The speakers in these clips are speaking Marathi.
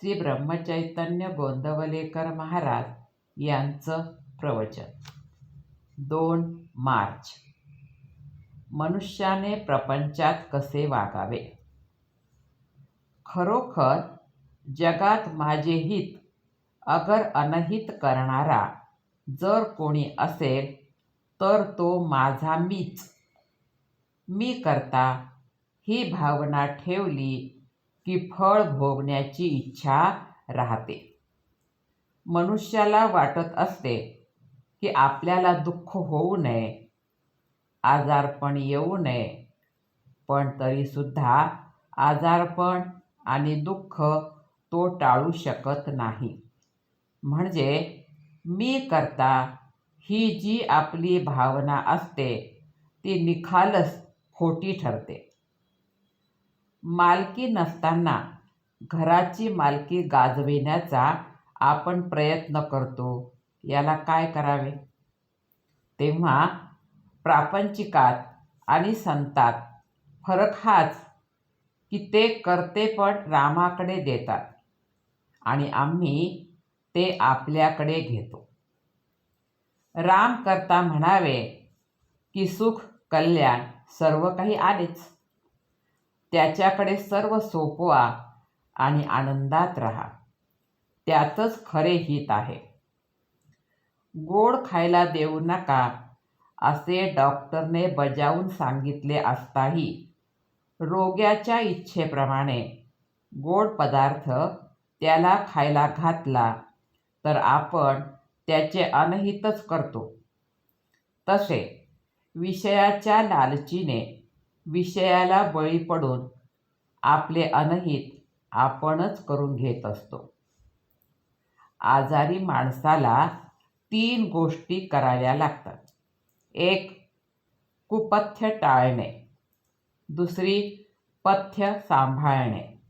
श्री ब्रह्मचैतन्य गोंदवलेकर महाराज यांचं प्रवचन. दोन मार्च. मनुष्याने प्रपंचात कसे वागावे? खरोखर जगात माझे हित अगर अनहित करणारा जर कोणी असेल तर तो माझा मीच. मी करता ही भावना ठेवली की फळ भोगण्याची इच्छा राहते. मनुष्याला वाटत असते की आपल्याला दुःख होऊ नये आजारपण येऊ नये पण तरीसुद्धा आजारपण आणि दुःख तो टाळू शकत नाही. म्हणजे मी करता ही जी आपली भावना असते ती निखालस खोटी ठरते. मालकी नसताना घराची मालकी गाजविण्याचा आपण प्रयत्न करतो. याला काय करावे? तेव्हा प्रापंचिकात आणि संतात फरक हाच की ते कर्तेपट रामाकडे देतात आणि आम्ही ते आपल्याकडे घेतो. राम करता म्हणावे की सुख कल्याण सर्व काही आलेच. त्याच्याकडे सर्व सोपवा आणि आनंदात राहा. त्यातच खरे हित आहे. गोड खायला देऊ नका असे डॉक्टरने बजावून सांगितले असताही रोग्याच्या इच्छेप्रमाणे गोड पदार्थ त्याला खायला घातला तर आपण त्याचे अनहितच करतो. तसे विषयाच्या लालचीने विषयाला बळी पडून आपले अनहित आपणच करून घेत असतो. आजारी माणसाला तीन गोष्टी कराव्या लागतात. एक कुपथ्य टाळणे. दुसरी पथ्य सांभाळणे.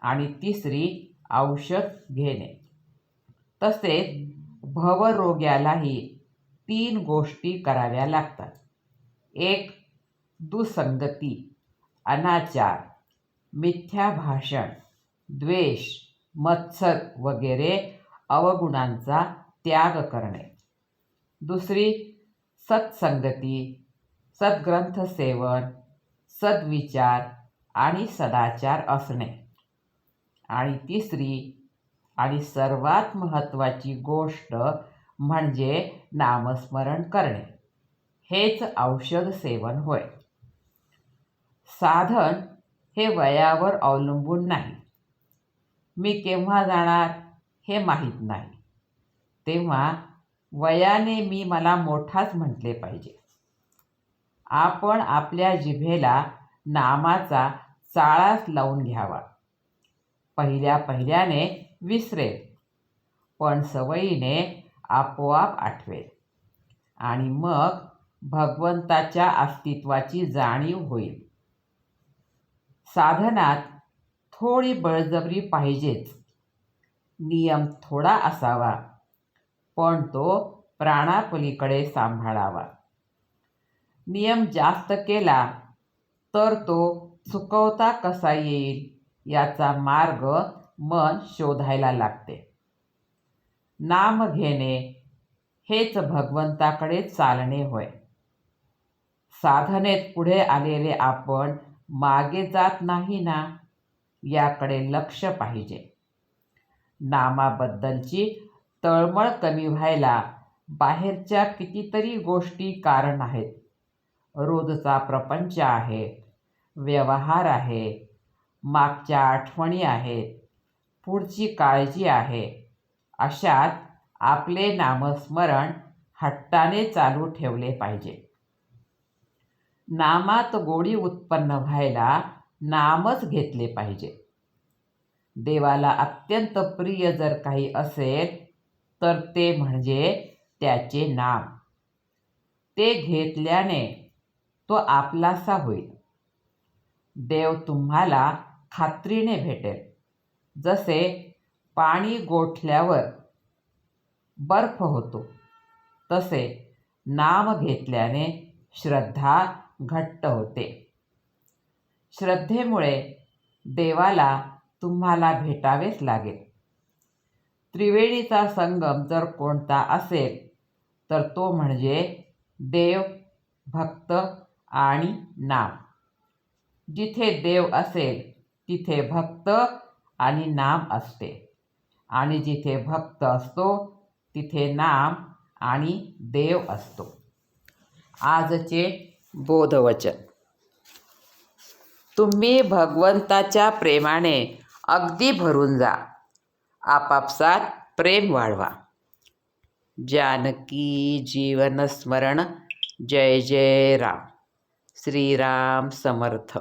आणि तिसरी औषध घेणे. तसेच भवरोग्यालाही तीन गोष्टी कराव्या लागतात. एक दुसंगती अनाचार मिथ्या भाषण द्वेष मत्सर वगैरे अवगुणांचा त्याग करणे. दुसरी सत्संगती सद्ग्रंथ सेवन सद्विचार आणि सदाचार असणे. आणि तिसरी आणि सर्वात महत्त्वाची गोष्ट म्हणजे नामस्मरण करणे. हेच औषध सेवन होय. साधन हे वयावर अवलंबून नाही. मी केव्हा जाणार हे माहीत नाही. तेव्हा वयाने मी मला मोठाच म्हटले पाहिजे. आपण आपल्या जिभेला नामाचा चाळाच लावून घ्यावा. पहिल्या पहिल्याने विसरेल पण सवयीने आपोआप आठवेल आणि मग भगवंताच्या अस्तित्वाची जाणीव होईल. साधनात थोडी बळजबरी पाहिजेच. नियम थोडा असावा पण तो प्राणापलीकडे सांभाळावा. नियम जास्त केला तर तो चुकवता कसा येईल याचा मार्ग मन शोधायला लागते. नाम घेणे हेच भगवंताकडे चालणे होय. साधनेत पुढे आलेले आपण मागे जात नाही ना याकडे लक्ष पाहिजे. नामाबद्दलची तळमळ कमी व्हायला बाहेरच्या कितीतरी गोष्टी कारण आहेत. रोजचा प्रपंच आहे व्यवहार आहे मागच्या आठवणी आहेत पुढची काळजी आहे. अशात आपले नामस्मरण हट्टाने चालू ठेवले पाहिजे. नामात गोडी उत्पन्न व्हायला नामच घेतले पाहिजे. देवाला अत्यंत प्रिय जर काही असेल तर ते म्हणजे त्याचे नाम. ते घेतल्याने तो आपलासा होईल. देव तुम्हाला खात्रीने भेटेल. जसे पाणी गोठल्यावर बर्फ होतो तसे नाम घेतल्याने श्रद्धा घट्ट होते. श्रद्धेमुळे देवाला तुम्हाला भेटावेच लागेल. त्रिवेणीचा संगम जर कोणता असेल तर तो म्हणजे देव भक्त आणि नाम. जिथे देव असेल तिथे भक्त आणि नाम असते. आणि जिथे भक्त असतो तिथे नाम आणि देव असतो. आजचे बोधवचन. तुम्ही भगवंताच्या प्रेमाने अगदी भरून जा. आपापसात प्रेम वाढवा. जानकी जीवनस्मरण. जय जय राम. श्रीराम समर्थ.